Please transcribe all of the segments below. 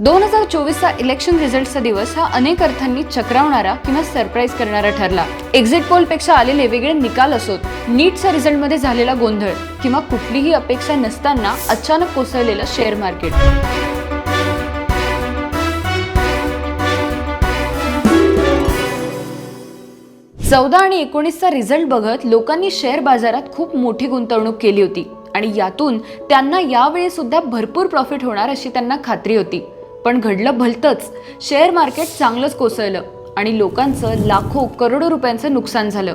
दोन हजार चोवीसचा इलेक्शन रिझल्टचा दिवस हा अनेक अर्थांनी चक्रावणारा किंवा सरप्राईज करणारा ठरला. एक्झिट पोलपेक्षा आलेले वेगळे निकाल असोत. नीटच्या रिझल्टमध्ये झालेला गोंधळ किंवा कुठलीही अपेक्षा नसताना अचानक कोसळलेलं शेअर मार्केट चौदा आणि एकोणीसचा रिझल्ट बघत लोकांनी शेअर बाजारात खूप मोठी गुंतवणूक केली होती. आणि यातून त्यांना यावेळी सुद्धा भरपूर प्रॉफिट होणार अशी त्यांना खात्री होती. पण घडलं भलतंच. शेअर मार्केट चांगलंच कोसळलं आणि लोकांचं लाखो करोडो रुपयांचं नुकसान झालं.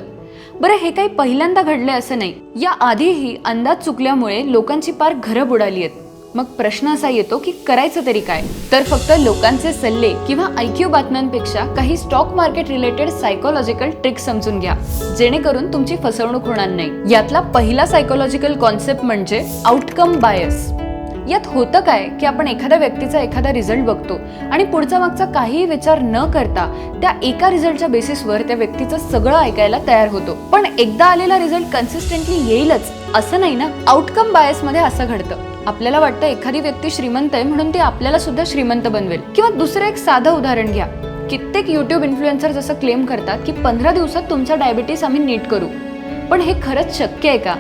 बरं हे काही पहिल्यांदा घडले असं नाही. या आधीही अंदाज चुकल्यामुळे लोकांची पार घरं बुडाली आहेत. मग प्रश्न असा येतो की करायचं तरी काय? तर फक्त लोकांचे सल्ले किंवा आयक्यू बातम्यांपेक्षा काही stock market related psychological trick समजून घ्या. जेणेकरून तुमची फसवणूक होणार नाही. यातला पहिला सायकोलॉजिकल कॉन्सेप्ट म्हणजे आउटकम बायस. यात होतं काय की आपण एखाद्या व्यक्तीचा एखादा रिझल्ट बघतो आणि पुढचा मागचा काहीही विचार न करता त्या एका रिझल्टच्या बेसिसवर त्या व्यक्तीचं सगळं ऐकायला तयार होतो. पण एकदा आलेला रिझल्ट कन्सिस्टंटली येईलच असं नाही ना? आउटकम बायसमध्ये असं घडतं. आपल्याला वाटतं एखादी व्यक्ती श्रीमंत आहे म्हणून ती आपल्याला सुद्धा श्रीमंत बनवेल. किंवा दुसरं एक साधं उदाहरण घ्या. कित्येक युट्यूब इन्फ्लुएन्सर जसं क्लेम करतात की पंधरा दिवसात तुमचा डायबिटीस आम्ही नीट करू. पण हे खरंच शक्य आहे का?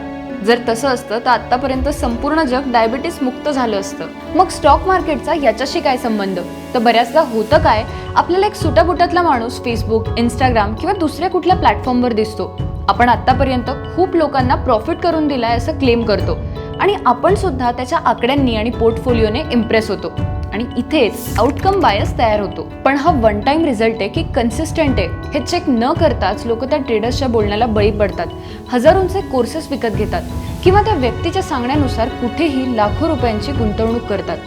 जर तसं असतं तर आतापर्यंत संपूर्ण जग डायबिटीस मुक्त झालं असतं. मग स्टॉक मार्केटचा याच्याशी काय संबंध? तर बऱ्याचदा होतं काय आपल्याला एक सुटाबुटातला माणूस फेसबुक इंस्टाग्राम किंवा दुसऱ्या कुठल्या प्लॅटफॉर्मवर दिसतो. आपण आतापर्यंत खूप लोकांना प्रॉफिट करून दिलाय असं क्लेम करतो. आणि आपण सुद्धा त्याच्या आकड्यांनी आणि पोर्टफोलिओने इम्प्रेस होतो. आणि इथेच आउटकम बायस तयार होतो. पण हा वन टाइम रिझल्ट आहे की कन्सिस्टंट आहे हे चेक न करताच लोक त्या ट्रेडर्सच्या बोलण्याला बळी पडतात. हजारोंचे कोर्सेस विकत घेतात किंवा त्या व्यक्तीच्या सांगण्यानुसार कुठेही लाखो रुपयांची गुंतवणूक करतात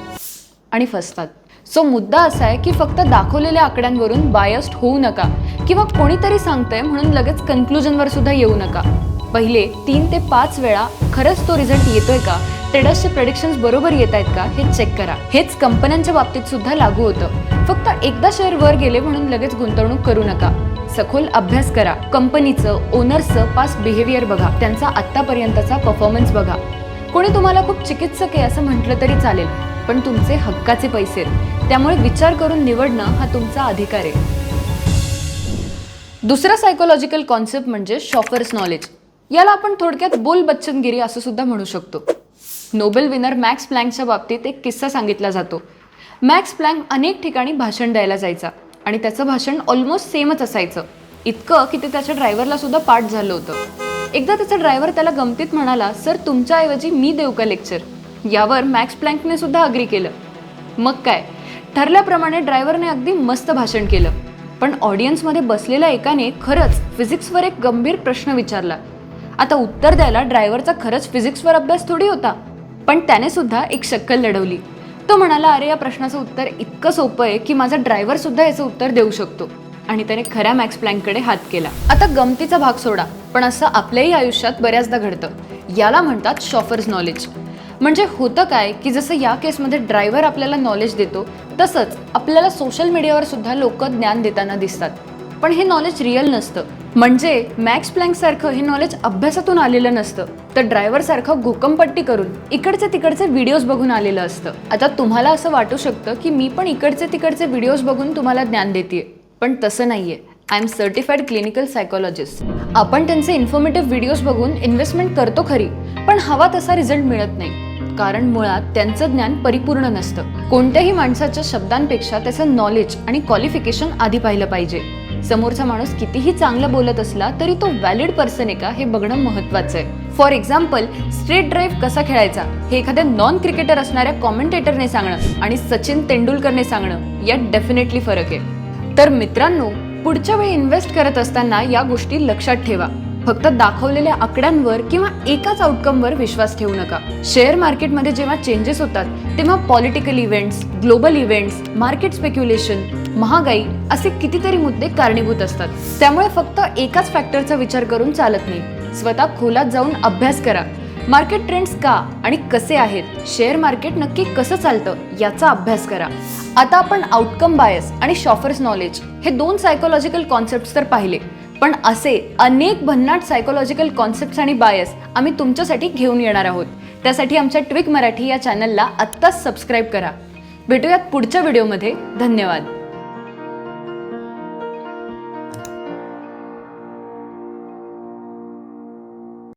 आणि फसतात. सो मुद्दा असा आहे की फक्त दाखवलेल्या आकड्यांवरून बायस्ड होऊ नका किंवा कोणीतरी सांगतंय म्हणून लगेच कन्क्लुजनवर सुद्धा येऊ नका. पहिले तीन ते पाच वेळा खरंच तो रिझल्ट येतोय का? ट्रेडर्सचे प्रेडिक्शन्स बरोबर येत आहेत का? हे चेक करा. हेच कंपन्यांच्या बाबतीत सुद्धा लागू होतं. फक्त एकदा शेअर वर गेले म्हणून लगेच गुंतवणूक करू नका. सखोल अभ्यास करा. कंपनीचं ओनर्सचं पास बिहेवियर बघा. त्यांचा आत्तापर्यंतचा परफॉर्मन्स बघा. कोणी तुम्हाला खूप चिकित्सक आहे असं म्हटलं तरी चालेल पण तुमचे हक्काचे पैसे त्यामुळे विचार करून निवडणं हा तुमचा अधिकार आहे. दुसरा सायकोलॉजिकल कॉन्सेप्ट म्हणजे शॉफर्स नॉलेज याला आपण थोडक्यात बोल बच्चनगिरी असं सुद्धा म्हणू शकतो. नोबेल विनर मॅक्स प्लँकच्या बाबतीत एक किस्सा सांगितला जातो. मॅक्स प्लँक अनेक ठिकाणी भाषण द्यायला जायचा आणि त्याचं भाषण ऑलमोस्ट सेमच असायचं. इतकं की ते त्याच्या ड्रायव्हरला सुद्धा पाठ झालं होतं. एकदा त्याचा ड्रायव्हर त्याला गमतीत म्हणाला सर तुमच्याऐवजी मी देऊ का लेक्चर यावर मॅक्स प्लँकने सुद्धा अग्री केलं. मग काय? ठरल्याप्रमाणे ड्रायव्हरने अगदी मस्त भाषण केलं. पण ऑडियन्समध्ये बसलेल्या एकाने खरंच फिजिक्सवर एक गंभीर प्रश्न विचारला. आता उत्तर द्यायला ड्रायव्हरचा खरंच फिजिक्सवर अभ्यास थोडी होता पण त्याने सुद्धा एक शक्कल लढवली. तो म्हणाला अरे या प्रश्नाचं उत्तर इतकं सोपं आहे की माझा ड्रायव्हर सुद्धा याचं उत्तर देऊ शकतो. आणि त्याने खऱ्या मॅक्स प्लँककडे हात केला. आता गमतीचा भाग सोडा पण असं आपल्याही आयुष्यात बऱ्याचदा घडतं. याला म्हणतात शॉफर्स नॉलेज. म्हणजे होतं काय की जसं या केसमध्ये ड्रायव्हर आपल्याला नॉलेज देतो तसंच आपल्याला सोशल मीडियावर सुद्धा लोक ज्ञान देताना दिसतात. पण हे नॉलेज रिअल नसतं. म्हणजे मॅक्स प्लँक सारखं हे नॉलेज अभ्यासातून आलेलं नसतं. तर ड्रायव्हर सारखं घोकमपट्टी करून इकडचे तिकडचे व्हिडिओज बघून आलेलं असतं. आता तुम्हाला असं वाटू शकतं की मी पण इकडचे तिकडचे व्हिडिओज बघून तुम्हाला ज्ञान देते पण तसं नाहीये. I am certified clinical psychologist आपण त्यांचे इन्फॉर्मेटिव्ह व्हिडिओज बघून इन्व्हेस्टमेंट करतो खरी पण हवा तसा रिझल्ट मिळत नाही. कारण मुळात त्यांचं ज्ञान परिपूर्ण नसतं. कोणत्याही माणसाच्या शब्दांपेक्षा त्याचं नॉलेज आणि क्वालिफिकेशन आधी पाहिलं पाहिजे. समोरचा माणूस कितीही चांगलं बोलत असला तरी तो व्हॅलिड पर्सन आहे का हे बघणं महत्वाचं आहे. फॉर एक्झाम्पल स्ट्रेट ड्राईव्ह कसा खेळायचा? हे एखाद्या नॉन क्रिकेटर असणाऱ्या कॉमेंटेटरने सांगणं आणि सचिन तेंडुलकरने सांगणं यात डेफिनेटली फरक आहे. तर मित्रांनो पुढच्या वेळी इन्व्हेस्ट करत असताना या गोष्टी लक्षात ठेवा. फक्त दाखवलेल्या आकड्यांवर किंवा एकाच आउटकमवर विश्वास ठेवू नका. शेअर मार्केटमध्ये जेव्हा चेंजेस होतात तेव्हा political events global events market speculation महागाई असे कितीतरी मुद्दे कारणीभूत असतात. त्यामुळे फक्त एकाच फॅक्टरचा विचार करून चालत नाही. स्वतः खोलात जाऊन अभ्यास करा. मार्केट ट्रेंड्स का आणि कसे आहेत? शेअर मार्केट नक्की कसं चालतं? याचा अभ्यास करा. आता आपण आउटकम बायस आणि शॉफर्स नॉलेज हे दोन सायकोलॉजिकल कॉन्सेप्ट तर पाहिले. पण असे अनेक भन्नाट सायकोलॉजिकल कॉन्सेप्ट आणि बायस आम्ही तुमच्यासाठी घेऊन येणार आहोत. त्यासाठी आमच्या ट्विक मराठी या चॅनलला आत्ताच सबस्क्राईब करा. भेटूयात पुढच्या व्हिडिओमध्ये धन्यवाद.